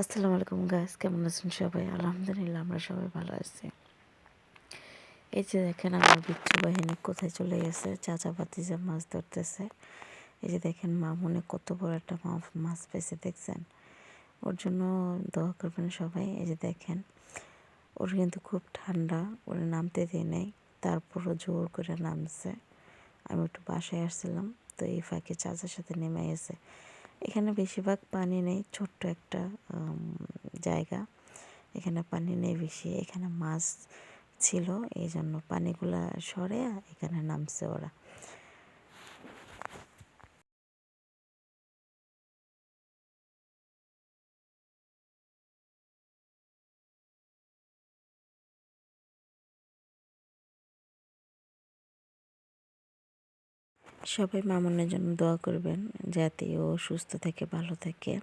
আসসালামু আলাইকুম গাইস কেমন আছেন সবাই? আলহামদুলিল্লাহ আমরা সবাই ভালো আছি। এই যে দেখেন আমার বিচ্ছু বাহিনী কোথায় চলে গেছে, চাচা যে মাছ ধরতেছে। এই যে দেখেন মামুনে কত বড় একটা মাছ পেয়েছে, দেখছেন? ওর জন্য দোয়া করবেন সবাই। এই যে দেখেন, ওর কিন্তু খুব ঠান্ডা, ওরে নামতে দিয়ে নেই, তারপরও জোর করে নামছে। আমি একটু বাসায় আসছিলাম, তো এই ফাঁকে চাচার সাথে নেমে গেছে। এখানে বেশিরভাগ পানি নেই, ছোট্ট একটা জায়গা। এখানে পানি নেই বেশি, এখানে মাছ ছিল এই জন্য পানিগুলা সরে এখানে নামছে ওরা। সবাই মামুনের জন্য দোয়া করবেন যাতে ও সুস্থ থাকে, ভালো থাকে।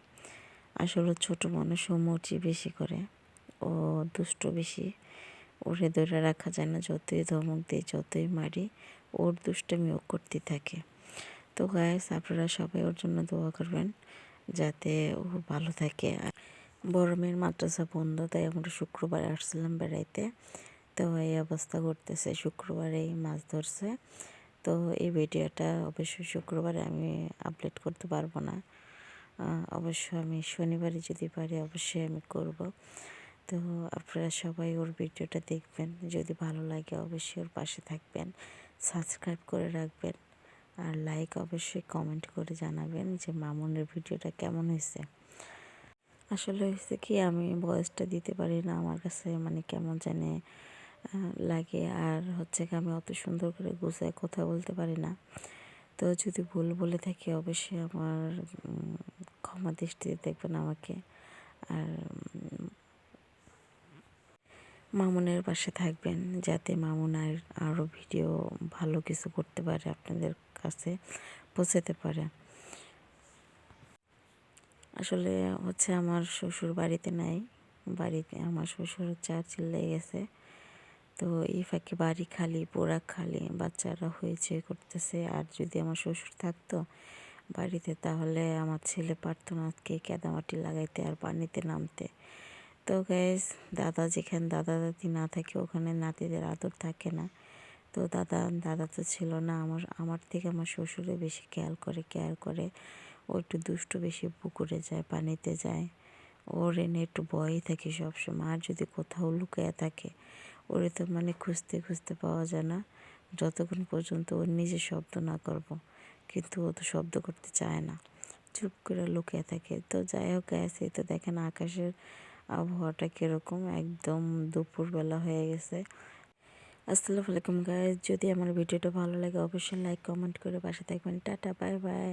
আসলে ছোট মানুষ, ও মুচি বেশি করে। ও দুষ্ট বেশি। ওরে ধরে রাখা যায় না, যতই ধমক দিই, যতই মারি, ওর দুষ্টমি ও করতে থাকে। তো গায়েস আপনারা সবাই ওর জন্য দোয়া করবেন যাতে ও ভালো থাকে। বড় মেয়ের মাদ্রাসা বন্ধ, তাই আমরা শুক্রবার আসছিলাম বেড়াইতে। তো এই অবস্থা করতেছে শুক্রবারেই মাছ ধরছে। তো এই ভিডিওটা অবশ্যই শুক্রবারে আমি আপলোড করতে পারব না। অবশ্য আমি শনিবারে যদি পারি অবশ্যই আমি করব। তো আপনারা সবাই ওর ভিডিওটা দেখবেন। যদি ভালো লাগে অবশ্যই ওর পাশে থাকবেন সাবস্ক্রাইব করে রাখবেন আর লাইক অবশ্যই কমেন্ট করে জানাবেন যে মামুনের ভিডিওটা কেমন হয়েছে। আসলে হয়েছে কি, আমি ভয়েসটা দিতে পারি না, আমার কাছে মানে কেমন জানে লাগে। আর হচ্ছে কি আমি অত সুন্দর করে গুছায় কথা বলতে পারি না। তো যদি ভুল বলে থাকি, অবশ্যই আমার ক্ষমা দৃষ্টিতে দেখবেন আমাকে। আর মামুনের পাশে থাকবেন যাতে মামুন আর আরও ভিডিও ভালো কিছু করতে পারে, আপনাদের কাছে পৌঁছাতে পারে। আসলে হচ্ছে আমার শ্বশুর বাড়িতে নাই। বাড়িতে আমার শ্বশুর চার চিল্লাই গেছে। তো এই ফাঁকে বাড়ি খালি, পোড়া খালি, বাচ্চারা হয়েছে করতেছে। আর যদি আমার শ্বশুর থাকতো বাড়িতে, তাহলে আমার ছেলে পারতো না কেদামাটি লাগাইতে আর পানিতে নামতে। তো গ্যাস দাদা যেখানে, দাদা দাদি না থাকে, ওখানে নাতিদের আদর থাকে না। তো দাদা দাদা তো ছিল না, আমার আমার থেকে আমার শ্বশুরে বেশি খেয়াল করে, কেয়ার করে। ও একটু দুষ্টু বেশি পুকুরে যায়, পানিতে যায়। ওর এনে একটু ভয়ই থাকে সবসময়। আর যদি কোথাও লুকিয়ে থাকে ওরে তো মানে খুঁজতে খুঁজতে পাওয়া যায় না। যতক্ষণ পর্যন্ত ওর নিজে শব্দ না করব, কিন্তু ও তো শব্দ করতে চায় না। চুপ করে লুকিয়ে থাকে। তো যাই হোক গেছে তো দেখেন আকাশের আবহাওয়াটা কীরকম। একদম দুপুরবেলা হয়ে গেছে। আসসালামু আলাইকুম গায়ে যদি আমার ভিডিওটা ভালো লাগে অবশ্যই লাইক কমেন্ট করে পাশে থাকবেন। Tata bye bye